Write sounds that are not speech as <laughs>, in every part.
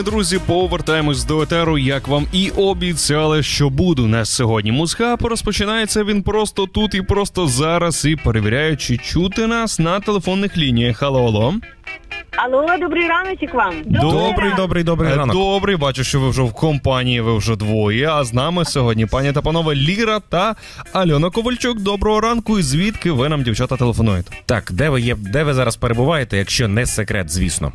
вами, друзі, повертаємось до етеру, як вам і обіцяли, що буду. На сьогодні музхаб розпочинається він просто тут і просто зараз. І перевіряю, чи чути нас на телефонних лініях. Алло, алло. Алло, добрий раночок вам. Добрий, добрий, добрий Е, ранок. Добрий, бачу, що ви вже в компанії, ви вже двоє. А з нами сьогодні пані та панове Ліра та Альона Ковальчук. Доброго ранку. І звідки ви нам, дівчата, телефонуєте? Так, де ви є, де ви зараз перебуваєте, якщо не секрет, звісно.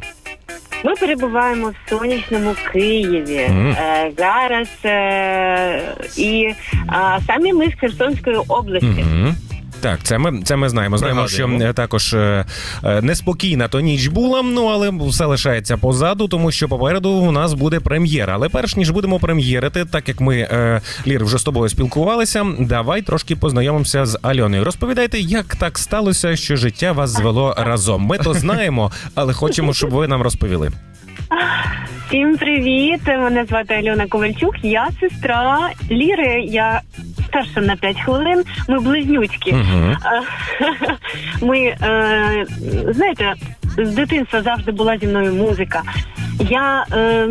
Ми перебуваємо в сонячному Києві. Мгм. Е, зараз е, і е, самі ми з Херсонської області. Угу. Так, це ми це ми знаємо. Знаємо, що Пригадуємо. е, також е, е, неспокійна то ніч була. Ну але все лишається позаду, тому що попереду у нас буде прем'єра. Але перш ніж будемо прем'єрити, так як ми е, Лір вже з тобою спілкувалися, давай трошки познайомимося з Альоною. Розповідайте, як так сталося, що життя вас звело разом. Ми то знаємо, але хочемо, щоб ви нам розповіли. Всім привіт! Мене звати Альона Ковальчук. Я сестра Ліри. Я старша на 5 хвилин. Ми близнючки. Е, <laughs> Ми е, знаєте, з дитинства завжди була зі мною музика. Я е,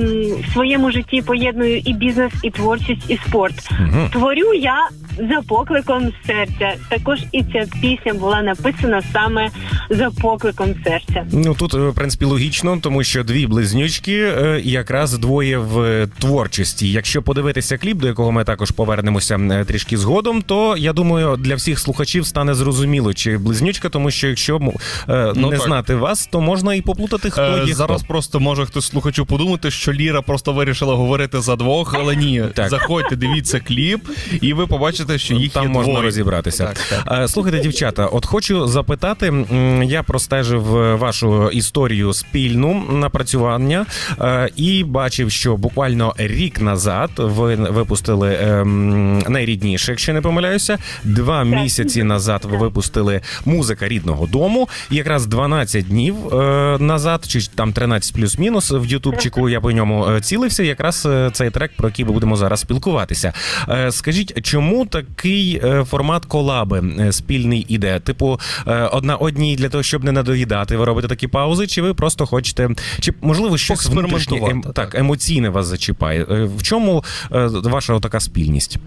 в своєму житті поєдную і бізнес, і творчість, і спорт. Угу. Творю я за покликом серця. Також і ця пісня була написана саме за покликом серця. Ну тут е, в принципі логічно, тому що дві близнючки, е, і якраз двоє в е, творчості. Якщо подивитися кліп, до якого ми також повернемося е, трішки згодом, то я думаю, для всіх слухачів стане зрозуміло, чи близнючка, тому що якщо м, е, Ну, не так. знати вас, то можна і поплутати, хто Е, є зараз хто. просто може хтось слухачу подумати, що Ліра просто вирішила говорити за двох, але ні. Так. Заходьте, дивіться кліп, і ви побачите, що їх Там є можна двоє. розібратися. Так, так. Е, Слухайте, дівчата, от хочу запитати. м, Я простежив е, вашу історію спільну напрацювання е, і бачив, що буквально рік назад ви випустили ем, найрідніше, якщо не помиляюся. Два місяці назад ви випустили музика рідного дому. І якраз 12 днів е, назад, чи там 13 плюс-мінус в Ютубчику. Я по ньому е, цілився. Якраз е, цей трек, про який ми будемо зараз спілкуватися. Е, Скажіть, чому такий формат колаби спільний іде? Типу, одна одній для того, щоб не надоїдати, ви робите такі паузи, чи ви просто хочете, чи можливо щось внутрішнє ем, так, емоційне вас зачіпає? В чому ваша така спільність?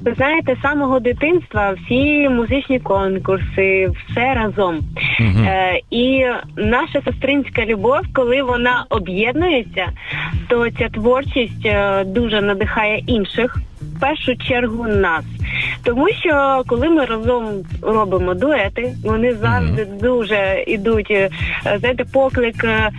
Ви знаєте, з самого дитинства всі музичні конкурси, все разом. Угу. Е, і наша сестринська любов, коли вона об'єднується, то ця творчість е, дуже надихає інших, в першу чергу нас. Тому що коли ми разом робимо дуети, вони завжди дуже ідуть, е, знаєте, поклик е,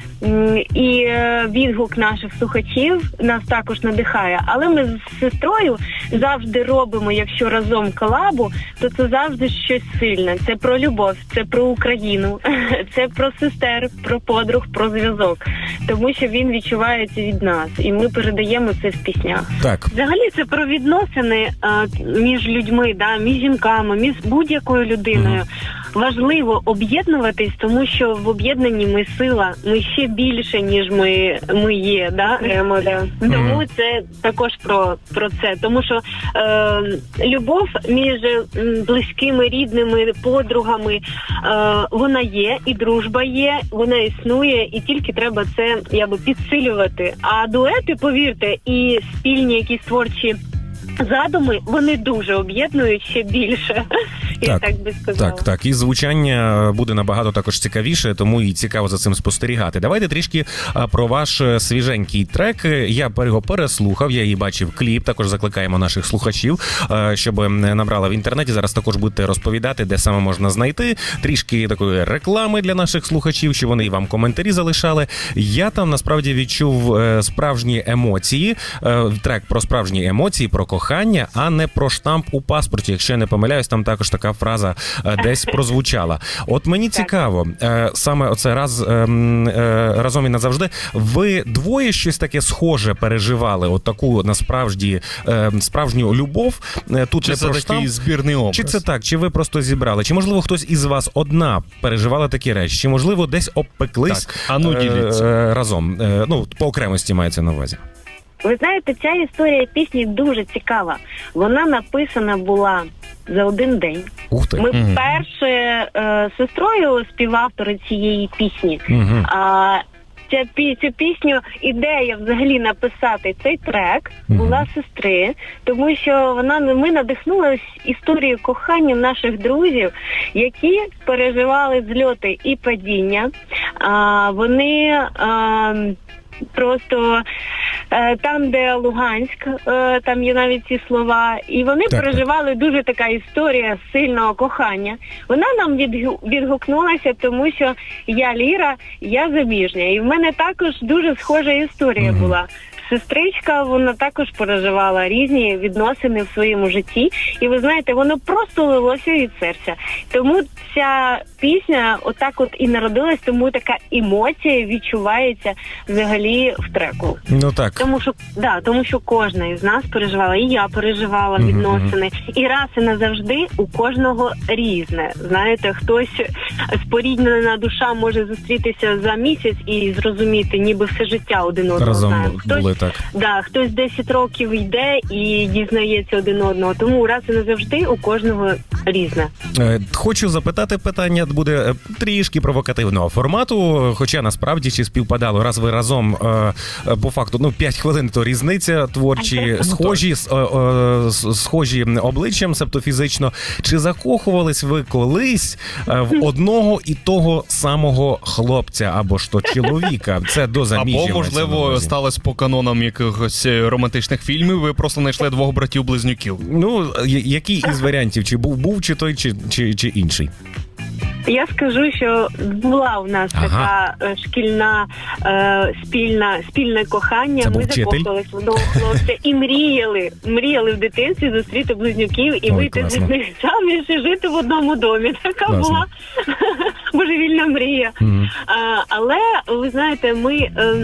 і е, відгук наших слухачів нас також надихає. Але ми з сестрою завжди робимо, якщо разом колабу, то це завжди щось сильне. Це про любов, це про Україну, <laughs> це про сестер, про подруг, про зв'язок. Тому що він відчувається від нас, і ми передаємо це в піснях. Так. Взагалі це про відносини між людьми, да, між жінками, між будь-якою людиною. Важливо об'єднуватись, тому що в об'єднанні ми сила, ми ще більше, ніж ми, ми є. Да? Емо, да. Тому це також про, про це. Тому що е, любов між близькими, рідними, подругами, е, вона є, і дружба є, вона існує, і тільки треба це якби підсилювати. А дуети, повірте, і спільні якісь творчі задуми, вони дуже об'єднують ще більше. Я Так, так би сказала. Так, так, і звучання буде набагато також цікавіше, тому і цікаво за цим спостерігати. Давайте трішки про ваш е, свіженький трек. Я його переслухав, я її бачив кліп. Також закликаємо наших слухачів, е, щоб набрала в інтернеті. Зараз також будете розповідати, де саме можна знайти. Трішки такої реклами для наших слухачів, щоб вони і вам коментарі залишали. Я там насправді відчув е, справжні емоції. Е, Трек про справжні емоції, про кохання, а не про штамп у паспорті. Якщо я не помиляюсь, там також така фраза е, десь прозвучала. От мені цікаво, е, саме оце раз ем, е, разом і назавжди. Ви двоє щось таке схоже переживали? От таку насправді справжню любов. Тут Чи не це про такий штамп. збірний образ? Чи це так? Чи ви просто зібрали? Чи можливо хтось із вас одна переживала такі речі? Чи можливо десь обпеклись Так, а ну, діліться. разом? Ну по окремості мається на увазі. Ви знаєте, ця історія пісні дуже цікава. Вона написана була за один день. Ух ти. Ми Мгм. вперше е, сестрою співавтори цієї пісні. Мгм. А, ця пі- цю пісню ідея взагалі написати цей трек була сестри, тому що вона ми надихнулися історією кохання наших друзів, які переживали зльоти і падіння. А, вони а, просто е, там, де Луганськ, е, там є навіть ці слова, і вони Так, переживали дуже така історія сильного кохання. Вона нам відгукнулася, тому що я Ліра, я заміжня, і в мене також дуже схожа історія Мгм. була. Сестричка, вона також переживала різні відносини в своєму житті, і ви знаєте, воно просто лилося від серця. Тому ця пісня отак от і народилась, тому така емоція відчувається взагалі в треку. Ну так. Тому що да, тому що кожна із нас переживала, і я переживала Мгм, відносини. І раз і назавжди у кожного різне. Знаєте, хтось споріднена душа може зустрітися за місяць і зрозуміти, ніби все життя один одного Разом знає. Хтось були так. Да, хтось 10 років йде і дізнається один одного. Тому раз і назавжди у кожного різне. Е, Хочу запитати питання буде е, трішки провокативного формату. Хоча насправді чи співпадало, раз ви разом е, по факту ну 5 хвилин, то різниця творчі, схожі схожі обличчям, себто фізично. Чи закохувались ви колись в одного і того самого хлопця або ж то чоловіка? Це до заміжжя. Або, можливо, сталося по канонам якихось е, романтичних фільмів. Ви просто знайшли двох братів-близнюків. Ну, який із варіантів? Чи був був, чи той, чи, чи, чи інший? Я скажу, що була у нас Ага. така е, шкільна е, спільна спільне кохання. Це був Ми вчитель? закохувались в одного хлопця і мріяли, мріяли в дитинстві зустріти близнюків і Ой, вийти класно. з них заміж і жити в одному домі. Така Класно. була божевільна мрія. Мгм. А, але ви знаєте, ми ем,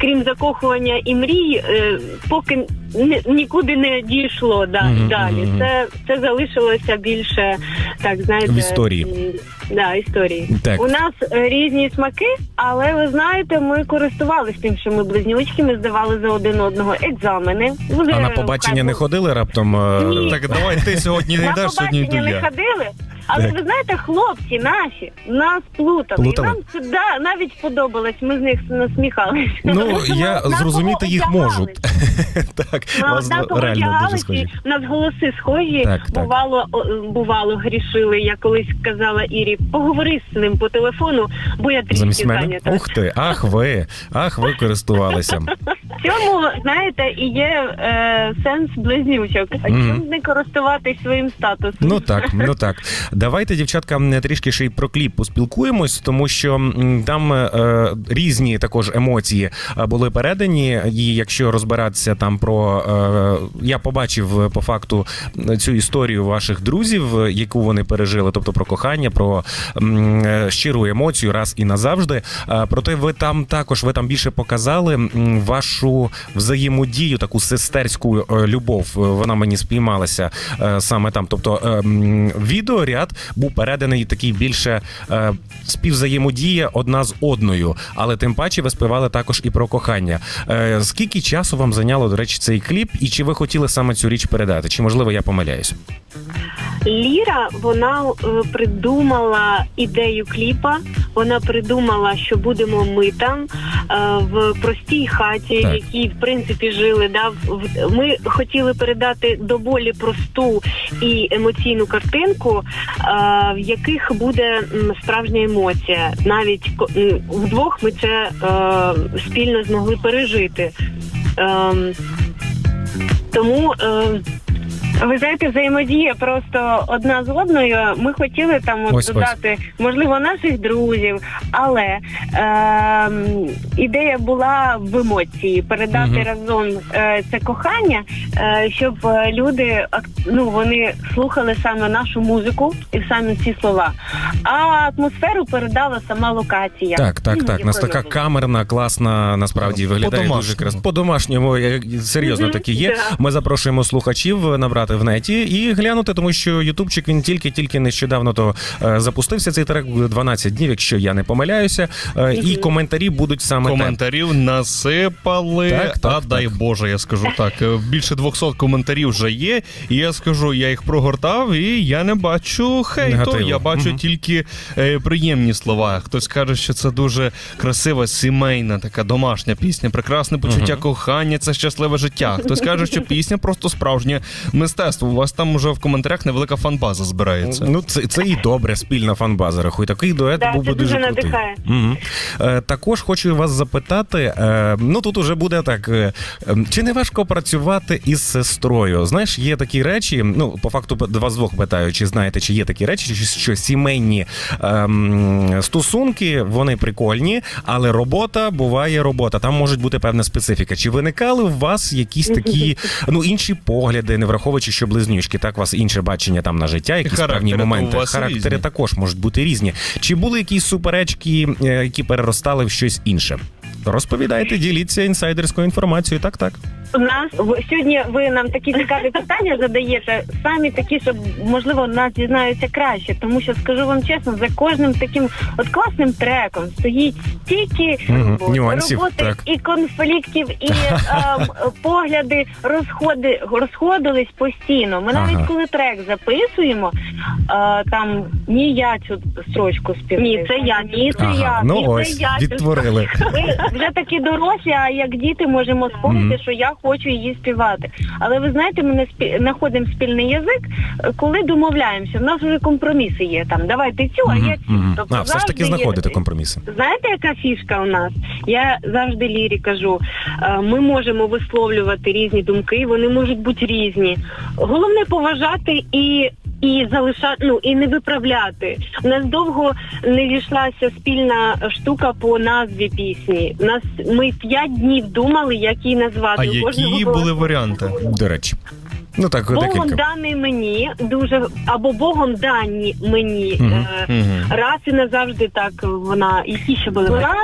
крім закохування і мрій, е, поки ні- нікуди не дійшло да, Мгм, далі. мгм. Це це залишилося більше так, знаєте, В історії. м, Да, історії. Так. У нас е, різні смаки, але ви знаєте, ми користувалися тим, що ми близнючки, ми здавали за один одного екзамени. Вже А на побачення не ходили раптом? е, Ні. Так давай ти сьогодні не на йдеш, сьогодні йду побачення не я. ходили, але Так. ви знаєте, хлопці наші нас плутали. Плутали? І нам це да, навіть сподобалось. Ми з них насміхалися. Ну, я зрозуміти їх можу. <laughs> Так, вас реально дуже схожі. в нас голоси схожі. Так, так. бувало, о, бувало, грішили. Я колись казала Ірі, поговори з ним по телефону, бо я трішки зайнята. Ух ти, ах ви, ах ви користувалися. <laughs> В цьому, знаєте, і є е, сенс близнючок. А б не користуватись своїм статусом? Ну так, ну так. Давайте, дівчатка, трішки ще й про кліп поспілкуємось, тому що м, там е, різні також емоції е, були передані. І якщо розбиратися там про е, я побачив е, по факту цю історію ваших друзів, е, яку вони пережили, тобто про кохання, про м, е, щиру емоцію раз і назавжди. Е, Проте ви там також ви там більше показали м, вашу взаємодію, таку сестерську е, любов. Е, Вона мені спіймалася е, саме там. Тобто відеоряд був переданий такий більше співзаємодія одна з одною, але тим паче ви співали також і про кохання. Скільки часу вам зайняло, до речі, цей кліп, і чи ви хотіли саме цю річ передати? Чи можливо я помиляюсь? Ліра вона придумала ідею кліпа. Вона придумала, що будемо ми там в простій хаті, Так. в принципі жили. Да, ми хотіли передати до болі просту і емоційну картинку, е, в яких буде справжня емоція. Навіть вдвох ми це е, спільно змогли пережити. Ем, тому е, ви знаєте, взаємодія просто одна з одною. Ми хотіли там от Ось, додати, можливо, наших друзів, але ем, ідея була в емоції передати Мгм. разом е, це кохання, е, щоб е, люди ак- ну вони слухали саме нашу музику і саме ці слова. А атмосферу передала сама локація. Так, так, так. У нас така камерна, класна, насправді виглядає По-домашньому. дуже красиво. По-домашньому, е, серйозно Мгм, таки є. да. Ми запрошуємо слухачів набрати пошукати в неті і глянути, тому що Ютубчик він тільки-тільки нещодавно то е, запустився цей трек 12 днів, якщо я не помиляюся. Е, і коментарі будуть саме те. Коментарів насипали. Так, так, а так. дай Боже, я скажу так. е, Більше 200 коментарів вже є. І я скажу, я їх прогортав, і я не бачу хейту. Негативу. Я бачу Мгм. тільки приємні слова. Хтось каже, що це дуже красива, сімейна, така домашня пісня, прекрасне почуття кохання, це щасливе життя. Хтось каже, що пісня просто справжнє мистецтво. У вас там уже в коментарях невелика фанбаза збирається. Ну, це, це і добре, спільна фанбаза. Рахуй. Такий дует Да, був би дуже дуже крутий. надихає. Мгм. Е, також хочу вас запитати: е, ну тут уже буде так: е, е, чи не важко працювати із сестрою? Знаєш, є такі речі. Ну, по факту, вас двох питаю, чи знаєте, чи є такі речі, що, що сімейні ем, стосунки вони прикольні, але робота буває робота. Там може бути певна специфіка. Чи виникали у вас якісь такі <laughs> ну інші погляди, не враховуючи, що близнючки, так у вас інше бачення там на життя, якісь певні моменти. Характери різні. також можуть бути різні. Чи були якісь суперечки, е, які переростали в щось інше? Розповідайте, діліться інсайдерською інформацією. Так, так. У нас в- сьогодні ви нам такі цікаві <laughs> питання задаєте, самі такі, щоб можливо нас дізнаються краще. Тому що скажу вам чесно, за кожним таким от класним треком стоїть стільки Мгм, роботи, нюансів, роботи так. і конфліктів, і <laughs> ем, погляди розходи розходились постійно. Ми навіть Ага. коли трек записуємо, е, там ні я цю строчку співаю. Ні, це я, ні, це я. Ага, ну ні, ось це я. цю відтворили. ми вже такі дорослі, а як діти можемо спомнити, Мгм. що я хочу її співати. Але ви знаєте, ми не спі... знаходимо спільний язик, коли домовляємося. В нас вже компроміси є там. Давайте цю, а я цю. Мгм. Тобто А, все ж таки знаходите є- компроміси. Знаєте, яка фішка у нас? Я завжди Лірі кажу, е, ми можемо висловлювати різні думки, вони можуть бути різні. Головне поважати і. І залишати, ну і не виправляти. У нас довго не зійшлася спільна штука по назві пісні. У нас ми п'ять днів думали, як її назвати. А У які були варіанти? До речі. Ну так, Богом декілька. даний мені дуже або Богом дані мені. Мгм. Е, Мгм. Раз і назавжди так вона які ще були вона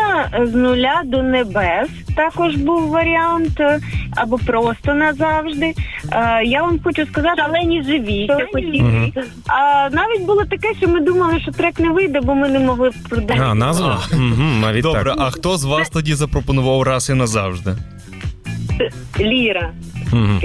з нуля до небес. Також був варіант, е, або просто назавжди. Е, Я вам хочу сказати, шалені живі. ще. Мгм. А навіть було таке, що ми думали, що трек не вийде, бо ми не могли продати. А, назва? Мгм, навіть Добре, так. а хто з вас тоді запропонував раз і назавжди? Ліра. Мгм.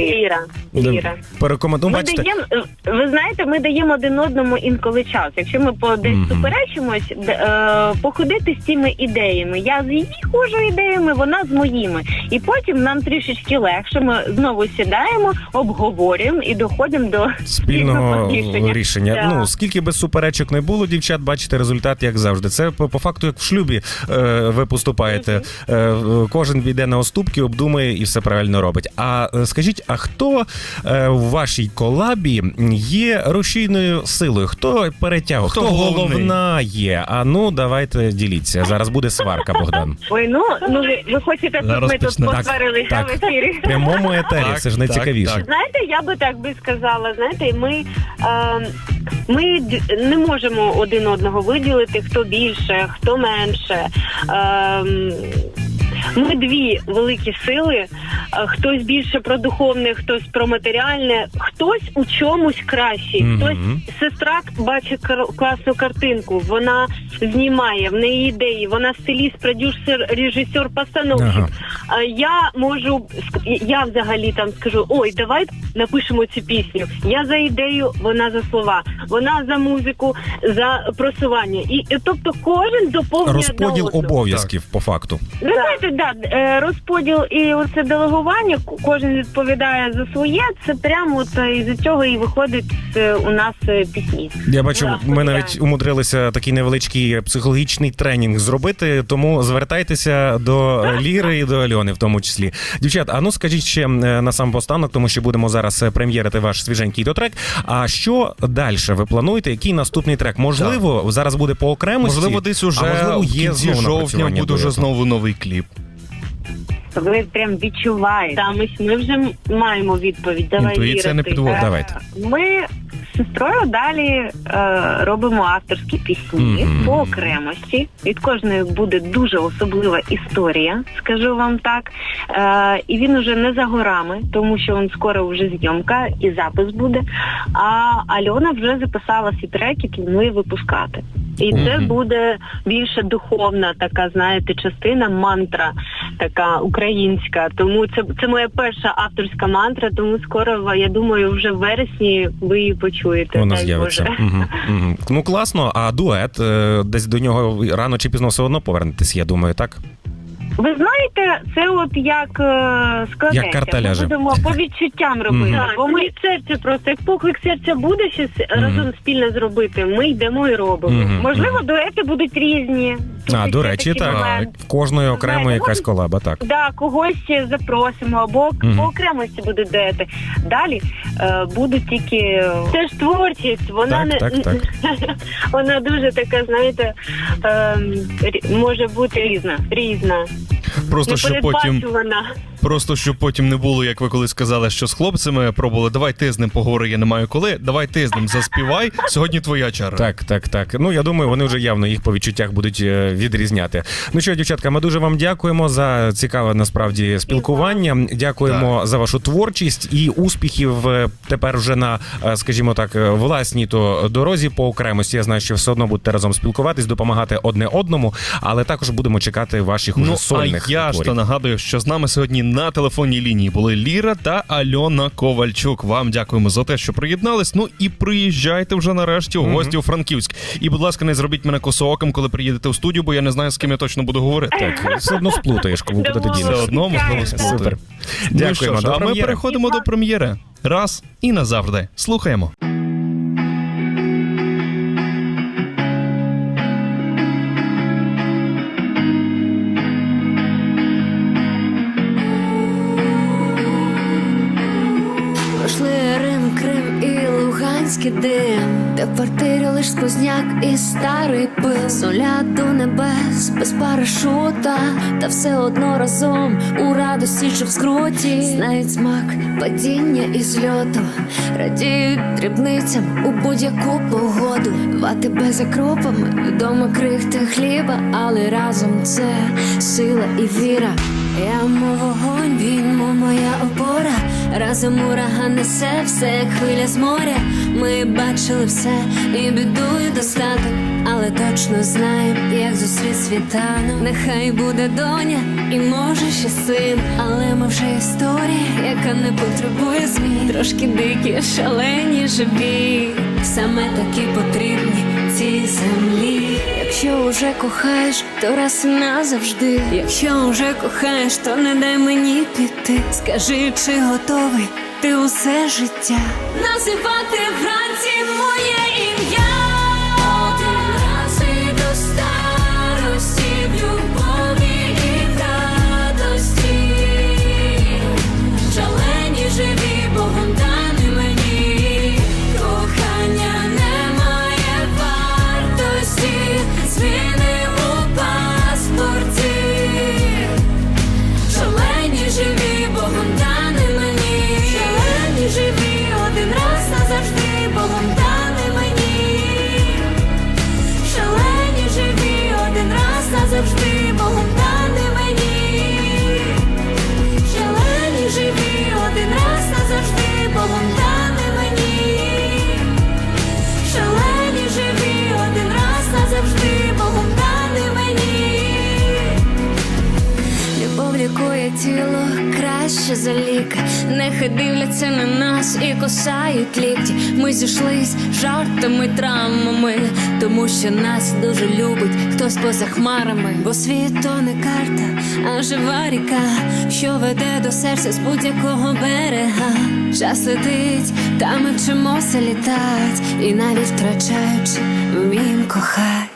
Ліра. Перекомендую. Ми Бачите, даємо, е, ви знаєте, ми даємо один одному інколи час. Якщо ми по десь Мгм. суперечимось, д- е, походити з цими ідеями. Я з її хожу ідеями, вона з моїми. І потім нам трішечки легше. Ми знову сідаємо, обговорюємо і доходимо до спільного <laughs> рішення. рішення. Да. Ну скільки би суперечок не було, дівчат, бачите результат, як завжди. Це по, по факту, як в шлюбі е, ви поступаєте. Е, е, кожен війде на оступки, обдумує і все правильно робить. А е, скажіть, а хто е, в вашій колабі є рушійною силою? Хто перетягує? Хто Хто, головна є? А ну давайте діліться. Зараз буде сварка, Богдан. Ой, ну, ну ви, ви хочете, щоб Зараз ми тут почнемо. Посварилися так. в ефірі. В прямому етері Так, це ж так, найцікавіше. так. Знаєте, я би так би сказала. Знаєте, ми, е, ми д- не можемо один одного виділити, хто більше, хто менше. Е, ми дві великі сили. Е, Хтось більше про духовне, хтось про матеріальне, хтось у чомусь кращий. Хтось сестра бачить класну картинку. Вона знімає в неї ідеї. Вона стиліст, продюсер, режисер, постановщик. Ага. Я можу я взагалі там скажу: ой, давай напишемо цю пісню. Я за ідею, вона за слова, вона за музику, за просування. І, тобто кожен доповнює Розподіл обов'язків по факту. Ви знаєте, да, е, розподіл і оце делегування, кожен відповідає за своє. Це прямо от е, із цього і виходить е, у нас пісні. Я бачу, Да, ми навіть умудрилися такий невеличкий психологічний тренінг зробити. Тому звертайтеся до Ліри і до Альони, в тому числі. Дівчат, а ну скажіть ще на сам постанок, тому що будемо зараз прем'єрити ваш свіженький дотрек. А що далі ви плануєте? Який наступний трек? Можливо, зараз буде по окремості. Можливо, десь уже а можливо, в є кінці жовтня буде вже знову новий кліп. Ви прям відчуваєте. Там ось ми вже маємо відповідь. Давай Інтуїція не вірити. Давайте. Ми сестрою далі е, робимо авторські пісні Мгм. по окремості. Від кожної буде дуже особлива історія, скажу вам так. Е, і він уже не за горами, тому що він скоро вже зйомка і запис буде. А Альона вже записала свій трек і планує випускати. І це буде більше духовна така, знаєте, частина, мантра така українська. Тому це, це моя перша авторська мантра. Тому скоро я думаю, вже в вересні ви її почуєте. Вона з'явиться. Угу, угу. Ну класно, а дует е, десь до нього рано чи пізно все одно повернетесь, я думаю, так? Ви знаєте, це от як е, складеться. Як карта ляже. Ми будемо по відчуттям робити. Мгм. Бо ми серце просто як поклик серця буде щось разом спільно зробити. Ми йдемо і робимо. Мгм. Можливо, дуети будуть різні. А, ще до речі, так. момент. В кожної окремо Знаєте, якась колаба, так. Да, когось запросимо, або Мгм. по окремості буде дуети. Далі е, будуть тільки це ж творчість. Вона Так, не так, <laughs> вона дуже така, знаєте, е, може бути різна, різна, Просто щоб потім, непередбачувана. Просто щоб потім не було, як ви колись сказали, що з хлопцями пробували. Давай ти з ним поговори, я не маю коли. Давай ти з ним заспівай. Сьогодні твоя черга. Так, так, так. Ну я думаю, вони вже явно їх по відчуттях будуть е, відрізняти. Ну що, дівчатка, ми дуже вам дякуємо за цікаве насправді спілкування. Дякуємо за вашу творчість і успіхів е, тепер вже на, е, скажімо так, власній то дорозі по окремості. Я знаю, що все одно будете разом спілкуватись, допомагати одне одному, але також будемо чекати ваших уже Ну, а сольних я ж то нагадую, що з нами сьогодні на телефонній лінії були Ліра та Альона Ковальчук. Вам дякуємо за те, що приєднались. Ну і приїжджайте вже нарешті у гості у Франківськ. І, будь ласка, не зробіть мене косооком, коли приїдете у студію, бо я не знаю, з ким я точно буду говорити. Так, <laughs> все одно сплутаєш, кому куди ти дінешся. Все одно можливо сплутати. Супер. Ну що ж, а ми переходимо до прем'єри. Раз і назавжди. Слухаємо. Луганський дим, в квартирі лиш сквозняк і старий пил? Нуля до небес без парашута, та все одно разом у радості чи в скруті. Знають смак падіння і зльоту, радіють дрібницям у будь-яку погоду. Вати без окропами, вдома крихти хліба, але разом це сила і віра. Я мов вогонь, він мов моя опора. Разом ураган несе все, як хвиля з моря. Ми бачили все, і біду, і достаток, але точно знаємо, як зустріт світанок. Нехай буде доня, і може ще син, але ми вже історія, яка не потребує змін. Трошки дикі, шалені, живі, саме такі потрібні цій землі. Якщо уже кохаєш, то раз і назавжди. Якщо уже кохаєш, то не дай мені піти. Скажи, чи готовий ти усе життя називати вранці моє за. Нехай дивляться на нас і косають лікті. Ми зійшлись жартами, травмами, тому що нас дуже любить хтось поза хмарами. Бо світ то не карта, а жива ріка, що веде до серця з будь-якого берега. Час летить, та ми вчимося літать, і навіть втрачаючи, вміємо кохати.